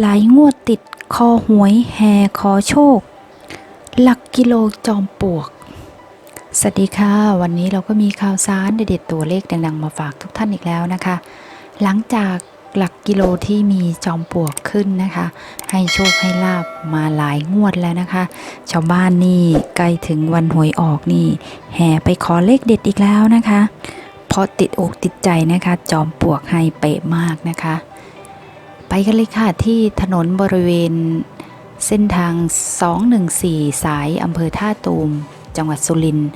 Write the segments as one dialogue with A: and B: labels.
A: หลายงวดติดคอหวยแห่ขอโชค หลักกิโลจอมปวก สวัสดีค่ะ วันนี้เราก็มีข่าวสารเด็ดๆตัวเลขดังๆ มาฝากทุกท่านอีกแล้วนะคะ หลังจากหลักกิโลที่มีจอมปลวกขึ้นนะคะ ให้โชคให้ลาบมาหลายงวดแล้วนะคะ ชาวบ้านนี่ใกล้ถึงวันหวยออกนี่ แห่ไปขอเลขเด็ดอีกแล้วนะคะ เพราะติดอกติดใจนะคะ จอมปลวกให้เป๊ะมากนะคะ ไปกันเลยค่ะที่ถนนบริเวณ เส้นทาง 214 สายอำเภอท่าตูม จังหวัดสุรินทร์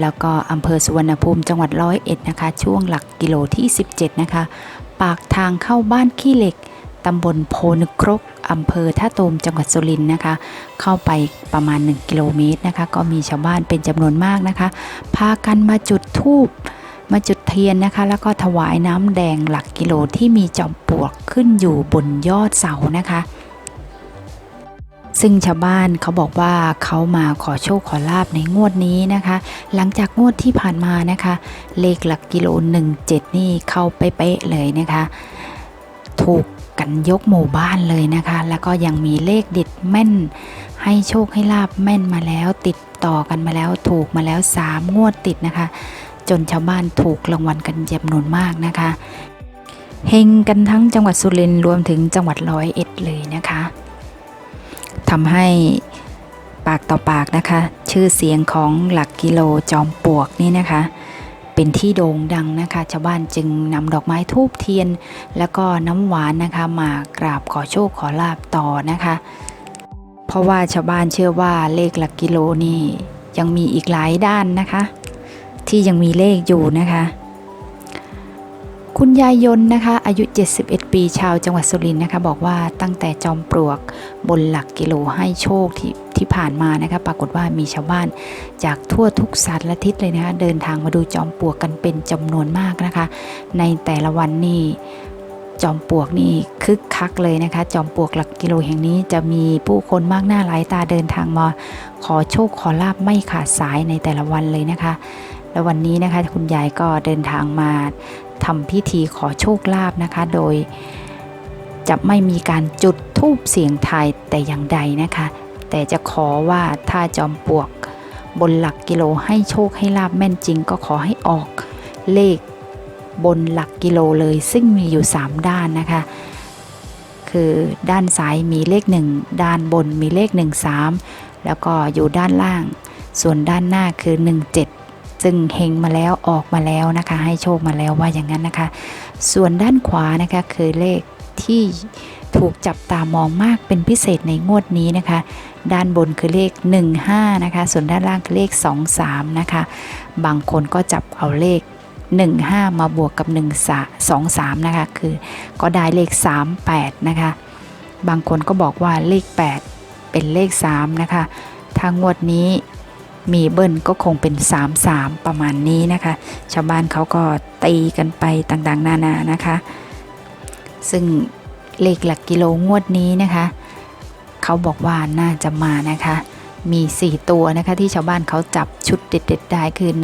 A: แล้วก็อำเภอสุวรรณภูมิจังหวัดร้อยเอ็ดนะคะ ช่วงหลักกิโลที่ 17 นะคะ ปากทางเข้าบ้านขี้เหล็กตำบลโพนครกอำเภอท่าตูมจังหวัดสุรินทร์นะคะ เข้าไปประมาณ 1 กิโลเมตรนะคะ ก็มีชาวบ้านเป็นจำนวนมากนะคะ พากันมาจุดธูป มาจุดเทียนนะคะ แล้วก็ถวายน้ำแดงหลักกิโลที่มีจอมปลวกขึ้นอยู่บนยอดเสานะคะ ซึ่งชาวบ้านเขาบอกว่าเขามาขอโชคขอลาบในงวดนี้นะคะ หลังจากงวดที่ผ่านมานะคะ เลขหลักกิโล 17 นี่เข้าไปเป๊ะเลยนะคะ ถูกกันยกหมู่บ้านเลยนะคะ แล้วก็ยังมีเลขเด็ดแม่น ให้โชคให้ลาบแม่นมาแล้วติดต่อกันมาแล้วถูกมาแล้ว 3 งวดติดนะคะ จนชาวบ้านถูกรางวัลกันจำนวนมากนะคะเฮงกันทั้งจังหวัดสุรินทร์รวมถึงจังหวัดร้อยเอ็ดเลยนะคะทำให้ปากต่อปากนะคะ ชื่อเสียงของหลักกิโลจอมปวกนี่นะคะ เป็นที่โด่งดังนะคะ ชาวบ้านจึงนำดอกไม้ทูบเทียน แล้วก็น้ำหวานนะคะมากราบขอโชคขอลาบต่อนะคะ เพราะว่าชาวบ้านเชื่อว่าเลขหลักกิโลนี่ยังมีอีกหลายด้านนะคะ ที่ยังมีเลขอยู่นะคะ คุณยายยนต์นะคะ อายุ 71 ปีชาวจังหวัดสุรินทร์นะคะ บอกว่าตั้งแต่จอมปลวกบนหลักกิโลให้โชคที่ที่ผ่านมานะคะ ปรากฏว่ามีชาวบ้านจากทั่วทุกสัตว์และทิศเลยนะคะ เดินทางมาดูจอมปลวกกันเป็นจำนวนมากนะคะ ในแต่ละวันนี่จอมปลวกนี่คึกคักเลยนะคะ จอมปลวกหลักกิโลแห่งนี้จะมีผู้คนมากหน้าหลายตาเดินทางมา ขอโชคขอลาบไม่ขาดสายในแต่ละวันเลยนะคะ แล้ววันนี้นะคะคุณยายก็เดินทางมาทำพิธีขอโชคลาภนะคะ โดยจะไม่มีการจุดธูปเสียงทายแต่อย่างใดนะคะ แต่จะขอว่าถ้าจอมปลวก บนหลักกิโลให้โชคให้ลาบแม่นจริง ก็ขอให้ออกเลขบนหลักกิโลเลยซึ่งมีอยู่ 3 ด้านนะคะ คือด้านซ้ายมีเลข 1 ด้านบนมีเลข 1 3 แล้วก็อยู่ด้านล่าง ส่วนด้านหน้าคือ 17 ซึ่งเฮงมาแล้วออกมาแล้วนะคะ ให้โชคมาแล้วว่าอย่างนั้นนะคะ ส่วนด้านขวานะคะคือเลขที่ถูกจับตามองมากเป็นพิเศษในงวดนี้นะคะ ด้านบนคือเลข 15 นะคะ ส่วนด้านล่างคือเลข 23 นะคะ บางคนก็จับเอาเลข 15 มาบวกกับ 1 2 3 นะคะ คือก็ได้เลข 38 นะคะ บางคนก็บอกว่าเลข 8 เป็นเลข 3 นะคะ ทางงวดนี้ มีเบิ้ลก็คงเป็น 3 3 ประมาณนี้นะคะ ชาวบ้านเขาก็ตีกันไปต่างๆ นานานะคะ ซึ่งเลขหลักกิโลงวดนี้นะคะ เขาบอกว่าน่าจะมานะคะ มี 4 ตัวนะคะที่ชาวบ้านเขาจับชุดเด็ดๆได้คือ 15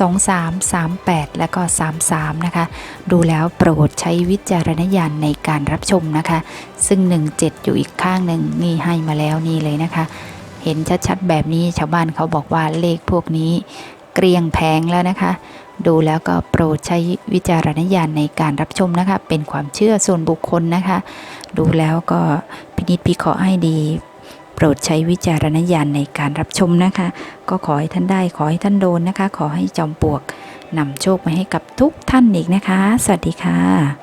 A: 23 38 และก็ 33 นะคะ ดูแล้วโปรดใช้วิจารณญาณในการรับชมนะคะ ซึ่ง 17 อยู่อีกข้างหนึ่งนี่ให้มาแล้วนี่เลยนะคะ เห็นชัดๆแบบนี้ชาวบ้านเขาบอกว่าเลขพวกนี้ เกรียงแพงแล้วนะคะ ดูแล้วก็โปรดใช้วิจารณญาณในการรับชมนะคะ เป็นความเชื่อส่วนบุคคลนะคะ ดูแล้วก็พินิจพิเคราะห์ให้ดีโปรดใช้วิจารณญาณในการรับชมนะคะ ก็ขอให้ท่านได้ขอให้ท่านโดนนะคะ ขอให้จอมปลวกนำโชคมาให้กับทุกท่านอีกนะคะ สวัสดีค่ะ